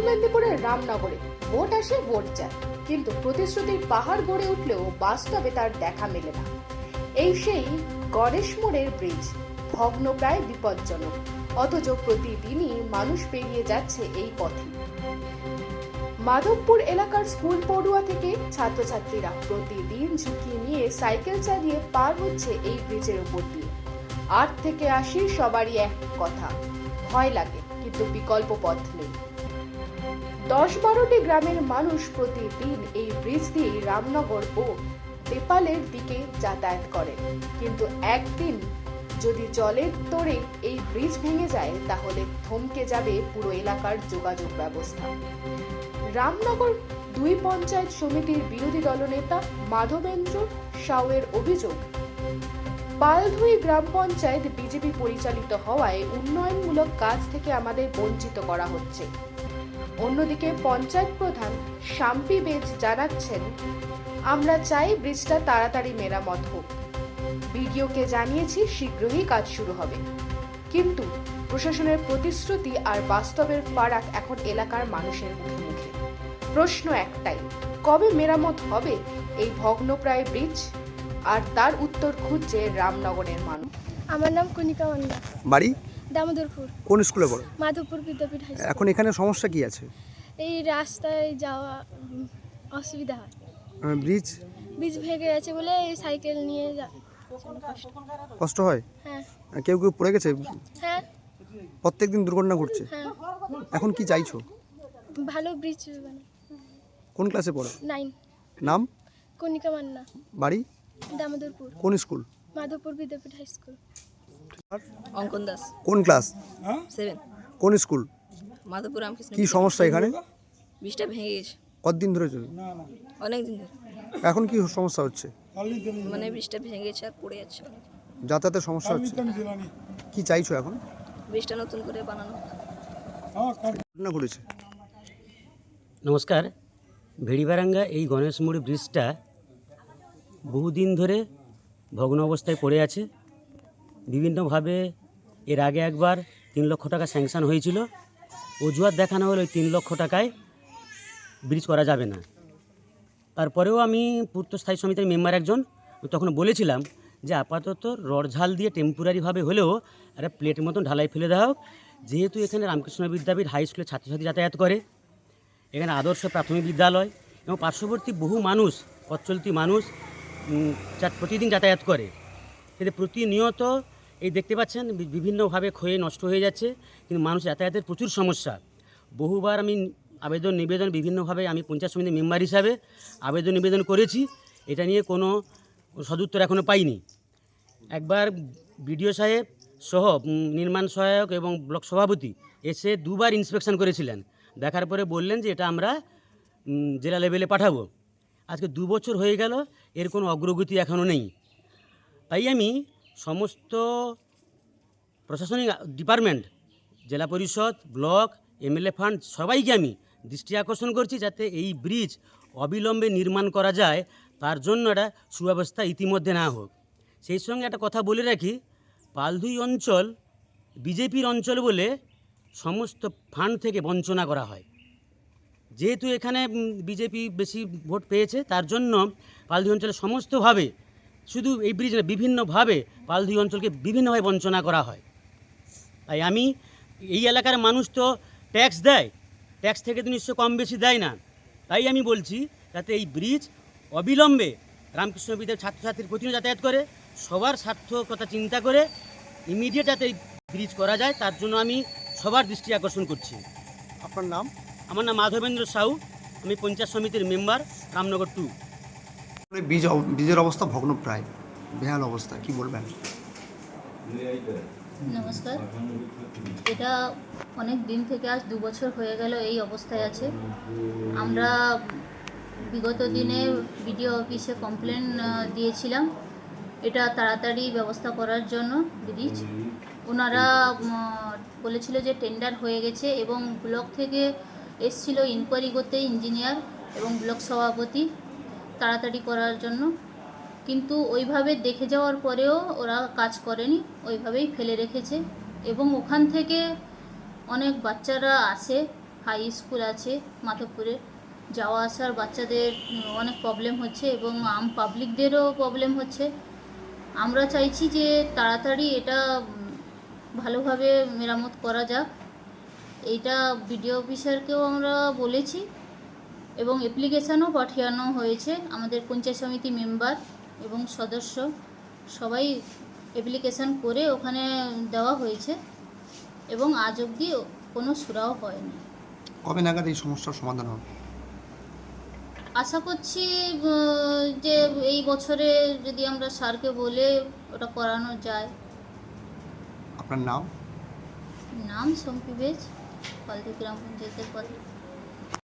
মেদিনীপুরের রামনগরে ভোট আসে, ভোট যায়। কিন্তু প্রতিশ্রুতির পাহাড় গড়ে উঠলেও বাস্তবে তার দেখা মেলে না। এই সেই গণেশ মোড়ের ব্রিজ ভগ্নপ্রায় বিপজ্জনক। অথচ প্রতিদিনই মানুষ পেরিয়ে যাচ্ছে এই পথে। মাধবপুর এলাকার স্কুল পড়ুয়া থেকে ছাত্রছাত্রীরা প্রতিদিন ঝুঁকি নিয়ে সাইকেল চালিয়ে পার হচ্ছে এই ব্রিজের উপর দিয়ে। আট থেকে আশি সবারই এক কথা, ভয় লাগে, কিন্তু বিকল্প পথ নেই। দশ বারোটি গ্রামের মানুষ প্রতিদিন এই ব্রিজ দিয়ে রামনগর ও নেপালের দিকে যাতায়াত করে। কিন্তু একদিন যদি জলের তোড়ে এই ব্রিজ ভেঙে যায়, তাহলে থমকে যাবে পুরো এলাকার যোগাযোগ ব্যবস্থা। রামনগর দুই পঞ্চায়েত সমিতির বিরোধী দলনেতা মাধবেন্দ্র সাউয়ের অভিযোগ, পালধুই গ্রাম পঞ্চায়েত বিজেপি পরিচালিত হওয়ায় উন্নয়নমূলক কাজ থেকে আমাদের বঞ্চিত করা হচ্ছে। অন্যদিকে পঞ্চায়েত প্রধান শাম্পি বেজ জানাচ্ছেন আমরা চাই ব্রিজটা তাড়াতাড়ি মেরামত হোক। বিডিওকে জানিয়েছি শীঘ্রই কাজ শুরু হবে। কিন্তু প্রশাসনের প্রতিশ্রুতি আর বাস্তবের ফারাক এখন এলাকার মানুষের মুখে মুখে প্রশ্ন একটাই কবে মেরামত হবে এই ভগ্নপ্রায় ব্রিজ? আর তার উত্তর খুঁজছে রামনগরের মানুষ। আমার নাম কনিকা মান্ডা বাড়ি? দামোদরপুর। কোন স্কুলে পড়ো? Madhabpur Vidyapith high school. এখন এখানে সমস্যা কি আছে? এই রাস্তায় যাওয়া উম, অসুবিধা হয়। ব্রিজ বীজ ভেঙে গেছে বলে এই সাইকেল নিয়ে যা কষ্ট। কষ্ট হয়? হ্যাঁ। কেউ কেউ পড়ে গেছে? হ্যাঁ। প্রত্যেক দিন দুর্ঘটনা ঘটছে? হ্যাঁ। এখন কি চাইছো? ভালো ব্রিজ কোন ক্লাসে পড়ো? নাইন নাম? কনিকা মান্না। বাড়ি? দামোদরপুর। কোন school? Madhabpur Vidyapith high school. Ankan Das কোন ক্লাস? সেভেন। কোন স্কুল? মাধবপুর রামকৃষ্ণ কি সমস্যা এখানে? বৃষ্টিটা ভেঙে গেছে। কতদিন ধরে চলে অনেক দিন ধরে। এখন কি সমস্যা হচ্ছে? মানে বৃষ্টিটা ভেঙে গেছে আর পড়ে যাচ্ছে যাতায়াতের সমস্যা হচ্ছে? কি চাইছো এখন? বৃষ্টিটা নতুন করে বানানো। হোক। ঘটনা ঘটেছে। নমস্কার। ভেড়িবারাঙ্গা এই গণেশ মোড় ব্রিজটা বহুদিন ধরে ভগ্ন অবস্থায় পড়ে আছে। বিভিন্নভাবে এর আগে একবার তিন লক্ষ টাকা স্যাংশন হয়েছিল। অজুহাত দেখানো হলো ওই তিন লক্ষ টাকায় ব্রিজ করা যাবে না। তারপরেও আমি পূর্ত স্থায়ী সমিতির মেম্বার একজন তখন বলেছিলাম যে আপাতত রড ঝাল দিয়ে টেম্পোরারিভাবে হলেও একটা প্লেট মতন ঢালাই ফেলে দেওয়া হোক। যেহেতু এখানে রামকৃষ্ণ বিদ্যাপীঠ হাই স্কুলের ছাত্রছাত্রী যাতায়াত করে, এখানে আদর্শ প্রাথমিক বিদ্যালয় এবং পার্শ্ববর্তী বহু মানুষ পথ মানুষ প্রতিদিন যাতায়াত করে। এতে প্রতিনিয়ত এই দেখতে পাচ্ছেন বিভিন্নভাবে ক্ষয়ে নষ্ট হয়ে যাচ্ছে, কিন্তু মানুষ যাতায়াতের প্রচুর সমস্যা। বহুবার আমি আবেদন নিবেদন বিভিন্নভাবে আমি পঞ্চায়েত সমিতির মেম্বার হিসাবে আবেদন নিবেদন করেছি, এটা নিয়ে কোনো সদুত্তর এখনও পাইনি। একবার বিডিও সাহেব সহ নির্মাণ সহায়ক এবং ব্লক সভাপতি এসে দুবার ইন্সপেকশন করেছিলেন। দেখার পরে বললেন যে এটা আমরা জেলা লেভেলে পাঠাবো। আজকে দু বছর হয়ে গেল, এর কোনো অগ্রগতি এখনও নেই। তাই আমি সমস্ত প্রশাসনিক ডিপার্টমেন্ট, জেলা পরিষদ, ব্লক, এমএলএ ফান্ড, সবাইকে আমি দৃষ্টি আকর্ষণ করছি যাতে এই ব্রিজ অবিলম্বে নির্মাণ করা যায়, তার জন্য একটা সুব্যবস্থা ইতিমধ্যে না হোক। সেই সঙ্গে একটা কথা বলে রাখি, পালধুই অঞ্চল বিজেপির অঞ্চল বলে সমস্ত ফান্ড থেকে বঞ্চনা করা হয়। যেহেতু এখানে বিজেপি বেশি ভোট পেয়েছে, তার জন্য পালধুই অঞ্চলে সমস্তভাবে শুধু এই ব্রিজ না বিভিন্নভাবে পালধুই অঞ্চলকে বিভিন্নভাবে বঞ্চনা করা হয়। তাই আমি এই এলাকার মানুষ তো ট্যাক্স দেয় ট্যাক্স থেকে তো নিশ্চয় কম বেশি দেয় না। তাই আমি বলছি যাতে এই ব্রিজ অবিলম্বে রামকৃষ্ণ বিদ্যার ছাত্রছাত্রীর প্রতিদিন যাতায়াত করে সবার স্বার্থকতা চিন্তা করে ইমিডিয়েট যাতে এই ব্রিজ করা যায় তার জন্য আমি সবার দৃষ্টি আকর্ষণ করছি। আপনার নাম? আমার নাম মাধবেন্দ্র সাউ আমি পঞ্চায়েত সমিতির মেম্বার রামনগর টু বীজ বীজের অবস্থা ভগ্নপ্রায়। বেহাল অবস্থা, কি বলবেন? নমস্কার। এটা অনেক দিন থেকে আজ দু বছর হয়ে গেল এই অবস্থায় আছে। আমরা বিগত দিনে বিডিও অফিসে কমপ্লেন দিয়েছিলাম। এটা তাড়াতাড়ি ব্যবস্থা করার জন্য ব্রিজ ওনারা বলেছিল যে টেন্ডার হয়ে গেছে এবং ব্লক থেকে এসছিল ইনকোয়ারি করতে ইঞ্জিনিয়ার এবং ব্লক সভাপতি। তাড়াতাড়ি করার জন্য। কিন্তু ওইভাবে দেখে যাওয়ার পরেও ওরা কাজ করেনি, ওইভাবেই ফেলে রেখেছে। এবং ওখান থেকে অনেক বাচ্চারা আসে, হাই স্কুল আছে, মাধবপুরে। যাওয়া আসার বাচ্চাদের অনেক প্রবলেম হচ্ছে এবং আম পাবলিকদেরও প্রবলেম হচ্ছে। আমরা চাইছি যে তাড়াতাড়ি এটা ভালোভাবে মেরামত করা যাক। এইটা বিডিও অফিসারকেও আমরা বলেছি। এবং অ্যাপ্লিকেশানও পাঠানো হয়েছে। আমাদের পঞ্চায়েত সমিতি মেম্বার এবং সদস্য সবাই অ্যাপ্লিকেশান করে ওখানে দেওয়া হয়েছে এবং আজ অবধি কোনো সুরাও হয়নি। কবে নাগাদ এই সমস্যার সমাধান হবে? আশা করছি যে এই বছরে যদি আমরা স্যারকে বলে ওটা করানো যায়। আপনার নাম? নাম শম্পি বেজ পালদি গ্রাম পঞ্চায়েতের পদে